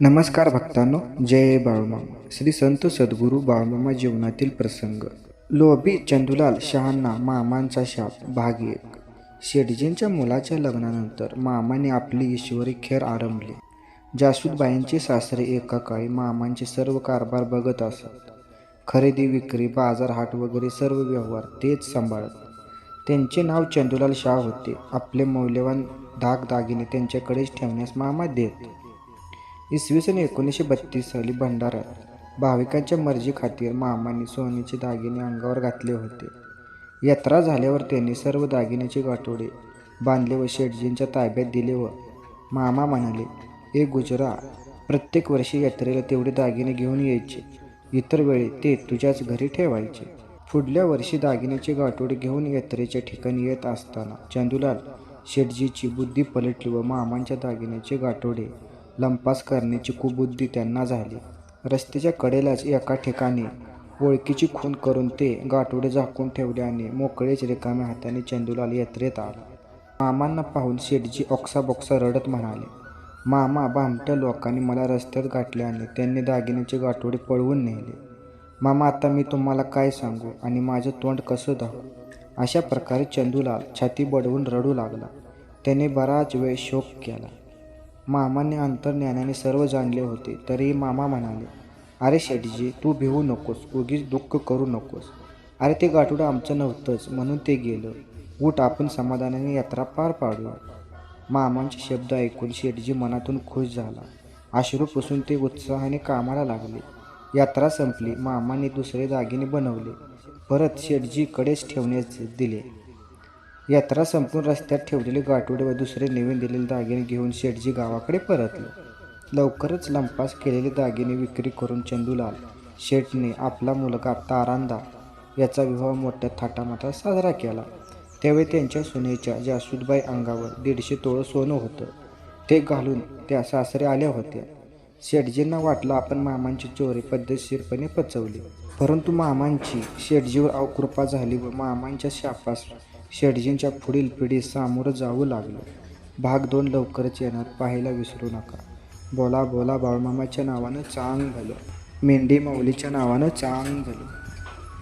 नमस्कार भक्तांनो जय बाळूमामा. श्री संत सद्गुरू बाळूमामा जीवनातील प्रसंग. लोभी चंदुलाल शहांना मामांचा शाप भाग एक. शेटजींच्या मुलाच्या लग्नानंतर मामाने आपली ईश्वरी खेर आरंभली. जासूदबाईंचे सासरे एका काळी मामांचे सर्व कारभार बघत असत. खरेदी विक्री बाजार हाट वगैरे सर्व व्यवहार तेच सांभाळत. त्यांचे नाव चंदुलाल शाह होते. आपले मौल्यवान दागदागिने त्यांच्याकडेच ठेवण्यास मामा देत. इसवी सन एकोणीसशे बत्तीस साली भंडाऱ्यात भाविकांच्या मर्जी खातीर मामांनी सोन्याचे दागिने अंगावर घातले होते. यात्रा झाल्यावर त्यांनी सर्व दागिन्याचे गाठोडे बांधले व शेटजींच्या ताब्यात दिले व मामा म्हणाले ए गुजरा प्रत्येक वर्षी यात्रेला तेवढे दागिने घेऊन यायचे. इतर वेळी ते तुझ्याच घरी ठेवायचे. पुढल्या वर्षी दागिन्याचे गाठोडे घेऊन यात्रेच्या ठिकाणी येत असताना चंदुलाल शेटजीची बुद्धी पलटली व मामांच्या दागिन्याचे गाठोडे लंपास करण्याची कुबुद्धी त्यांना झाली. रस्त्याच्या कडेलाच एका ठिकाणी ओळखीची खून करून ते गाठोडे झाकून ठेवले आणि मोकळेच रिकाम्या हाताने चंदूलाल यात्रेत आला. मामांना पाहून शेटजी ऑक्साबॉक्सा रडत म्हणाले मामा भामट्या लोकांनी मला रस्त्यात गाठले आणि त्यांनी दागिन्याचे गाठोडे पळवून नेले. मामा आता मी तुम्हाला काय सांगू आणि माझं तोंड कसं धावू अशा प्रकारे चंदूलाल छाती बडवून रडू लागला. त्याने बराच वेळ शोक केला. मामाने अंतर्ज्ञानाने सर्व जाणले होते. तरीही मामा म्हणाले अरे शेटजी तू भिवू नकोस उगीच दुःख करू नकोस. अरे ते गाठोडं आमचं नव्हतंच म्हणून ते गेलं. उठ आपण समाधानाने यात्रा पार पाडूया. मामांचे शब्द ऐकून शेटजी मनातून खुश झाला. अश्रू पुसून ते उत्साहाने कामाला लागले. यात्रा संपली. मामाने दुसरे दागिने बनवले. परत शेटजीकडेच ठेवण्यास दिले. यात्रा संपून रस्त्यात ठेवलेले गाठोडे व दुसरे नवीन दिलेले दागिने घेऊन शेठजी गावाकडे परतले. लवकरच लंपास केलेले दागिने विक्री करून चंदूलाल शेठने आपला मुलगा तारांदा याचा विवाह मोठ्या थाटामाटात साजरा केला. त्यावेळी त्यांच्या सुनेच्या जासूदबाई अंगावर दीडशे तोळं सोनं होतं. ते घालून त्या सासरे आल्या होत्या. शेटजींना वाटलं आपण मामांची चोरी पद्धतशीरपणे पचवली. परंतु मामांची शेटजीवर अवकृपा झाली व मामांच्या शापास शेटजींच्या पुढील पिढीस सामोरं जावं लागलं. भाग दोन लवकरच येणार पाहायला विसरू नका. बोला बोला बाळमामाच्या नावानं चांग झालं. मेंढी माऊलीच्या नावानं चांग झालं.